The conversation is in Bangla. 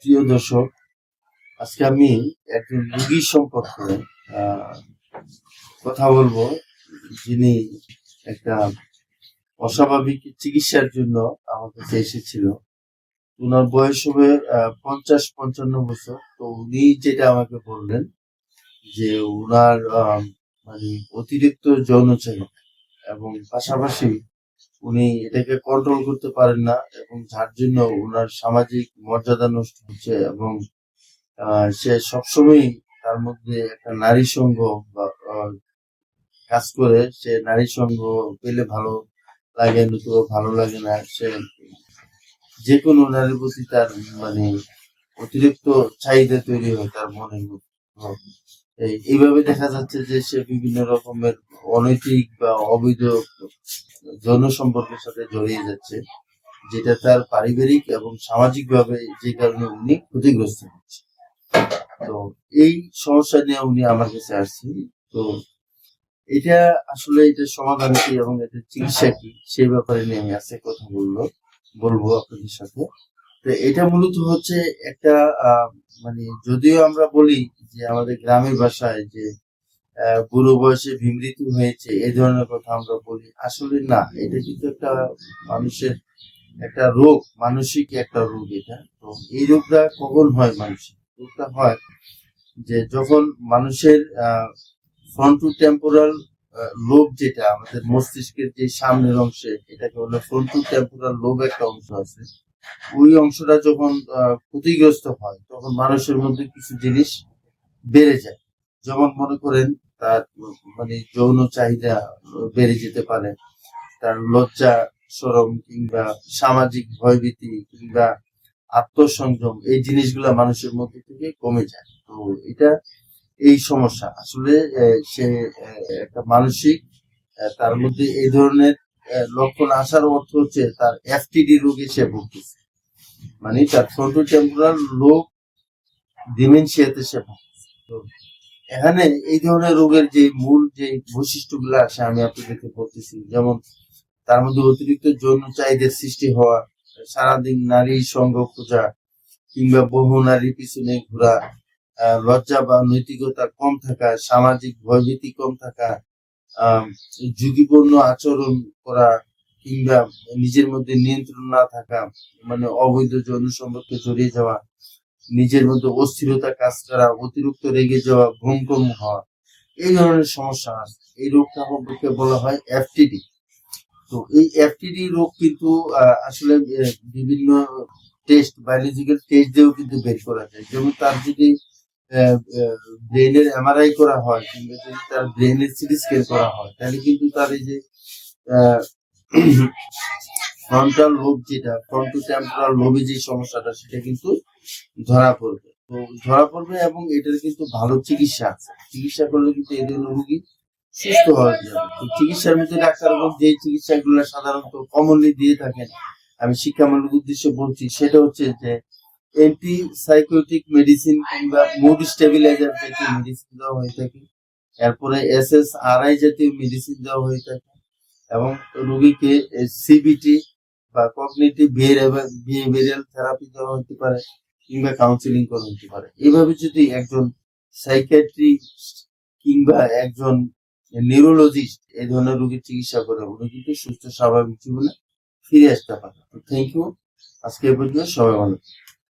প্রিয় দর্শক, আজকে আমি একজন রুগীর সম্পর্কে কথা বলব, যিনি একটা অস্বাভাবিক চিকিৎসার জন্য আমার কাছে এসেছিল। ওনার বয়স হবে পঞ্চাশ, পঞ্চান্ন বছর। তো উনি যেটা আমাকে বললেন যে ওনার মানে অতিরিক্ত যৌন চাহিদা এবং পাশাপাশি উনি এটাকে কন্ট্রোল করতে পারেন না এবং যার জন্য ওনার সামাজিক মর্যাদা নষ্ট হচ্ছে এবং সে সবসময় তার মধ্যে একটা নারী সঙ্গ বা কাজ করে। সে নারী সঙ্গ পেলে ভালো লাগে, নতুবা ভালো লাগে না। সে যে কোনো নারীর প্রতি তার মানে অতিরিক্ত চাহিদা তৈরি হয় তার মনের মধ্যে। এইভাবে দেখা যাচ্ছে যে সে বিভিন্ন রকমের অনৈতিক বা অবৈধ যৌন সম্পর্কের সাথে জড়িয়ে যাচ্ছে, যেটা তার পারিবারিক এবং সামাজিক ভাবে যে কারণে উনি ক্ষতিগ্রস্ত হচ্ছে। তো এই সমস্যা নিয়ে উনি আমার কাছে আসছেন। তো এটা আসলে এটা সমাধান কি এবং এটা চিকিৎসা কি, সেই ব্যাপারে নিয়ে আমি আজকে কথা বলব বলব আপনাদের সাথে। তো এটা মূলত হচ্ছে একটা মানে যদিও আমরা বলি যে আমাদের গ্রামের ভাষায় যে বুড়ো বয়সে ভীমৃত্যু হয়েছে এই ধরনের কথা আমরা বলি। আসলে না, এটা কিন্তু একটা মানুষের একটা রোগ, মানসিক একটা রোগ এটা। তো এই রোগটা কখন হয় মানুষের? রোগটা হয় যে যখন মানুষের ফ্রন্টু টেম্পোরাল লোভ যেটা আমাদের মস্তিষ্কের যে সামনের অংশে, এটাকে বলে ফ্রন্টু টেম্পোরাল লোভ একটা অংশ আছে। ওই অংশটা যখন ক্ষতিগ্রস্ত হয়, তখন মানুষের মধ্যে কিছু জিনিস বেড়ে যায়। যেমন মনে করেন তার মানে যৌন চাহিদা বেড়ে যেতে পারে। তার লজ্জা সরম কিংবা সামাজিক ভয়ভীতি কিংবা আত্মসংযম এই জিনিসগুলা মানুষের মধ্যে থেকে কমে যায়। তো এটা এই সমস্যা। আসলে সে একটা মানসিক তার মধ্যে এই ধরনের লক্ষণ আসার অর্থ হচ্ছে তার এফটিডি রোগে সে ভুগতেছে। মানে তার ফ্রন্টো টেম্পোরাল লোক ডিমেনশিয়াতে সে ভুগতেছে। এখানে এই ধরনের রোগের যে মূল যে বৈশিষ্ট্যগুলো আছে, আমি আপনাদেরকে বলতেছি। যেমন তার মধ্যে অতিরিক্ত যৌন চাহিদার সৃষ্টি হওয়া, সারাদিন নারী সঙ্গ খোঁজা, কিংবা বহু নারীর পিছনে ঘোরা লজ্জা বা নৈতিকতা কম থাকা, সামাজিক ভয়ভীতি কম থাকা ঝুঁকিপূর্ণ আচরণ করা, কিংবা নিজের মধ্যে নিয়ন্ত্রণ না থাকা মানে অবৈধ যৌন সম্পর্কে জড়িয়ে যাওয়া নিজের মধ্যে অস্থিরতা কাজ করা, অতিরিক্ত রেগে যাওয়া ঘুম কম হওয়া, এই ধরনের সমস্যা আছে। এই রোগটা সম্পর্কে বলা হয় এফটিডি তো এই এফটিডি রোগ কিন্তু আসলে বিভিন্ন টেস্ট বায়োলজিক্যাল টেস্ট দিয়েও কিন্তু বের করা যায়। যেমন তার যদি ব্রেনের এমআরআই করা হয়, কিংবা যদি তার ব্রেনের সিটি স্ক্যান করা হয়, তাহলে কিন্তু তার এই যে ফ্রন্টাল লোব যেটা ফ্রন্টো টেম্পোরাল লোবে যে সমস্যাটা, সেটা কিন্তু ধরা পড়বে। তো ধরা পড়বে এবং এটার কিন্তু ভালো চিকিৎসা আছে। চিকিৎসা করলে কিন্তু এই ধরনের রোগী সুস্থ হওয়া যাবে। চিকিৎসার মধ্যে ডাক্তারবাবু যে চিকিৎসাগুলো সাধারণত কমনলি দিয়ে থাকেন। আমি শিক্ষামূলক উদ্দেশ্যে বলছি, সেটা হচ্ছে যে অ্যান্টি সাইকোটিক মেডিসিন কিংবা মুড স্টেবিলাইজার জাতীয় মেডিসিন দেওয়া হয়ে থাকে। এরপরে এস এস আর আই জাতীয় মেডিসিন দেওয়া হয়ে থাকে এবং রোগীকে সিবিটি বা কগনিটিভ বিহেভিয়ারাল থেরাপি দেওয়া হতে পারে কিংবা কাউন্সিলিং করা হতে পারে। এভাবে যদি একজন সাইকিয়াট্রিস্ট কিংবা একজন নিউরোলজিস্ট এই ধরনের রোগীর চিকিৎসা করে, উনি কিন্তু সুস্থ, স্বাভাবিক জীবনে ফিরে আসতে পারে থ্যাংক ইউ আজকে এ পর্যন্ত সবাই ভালো।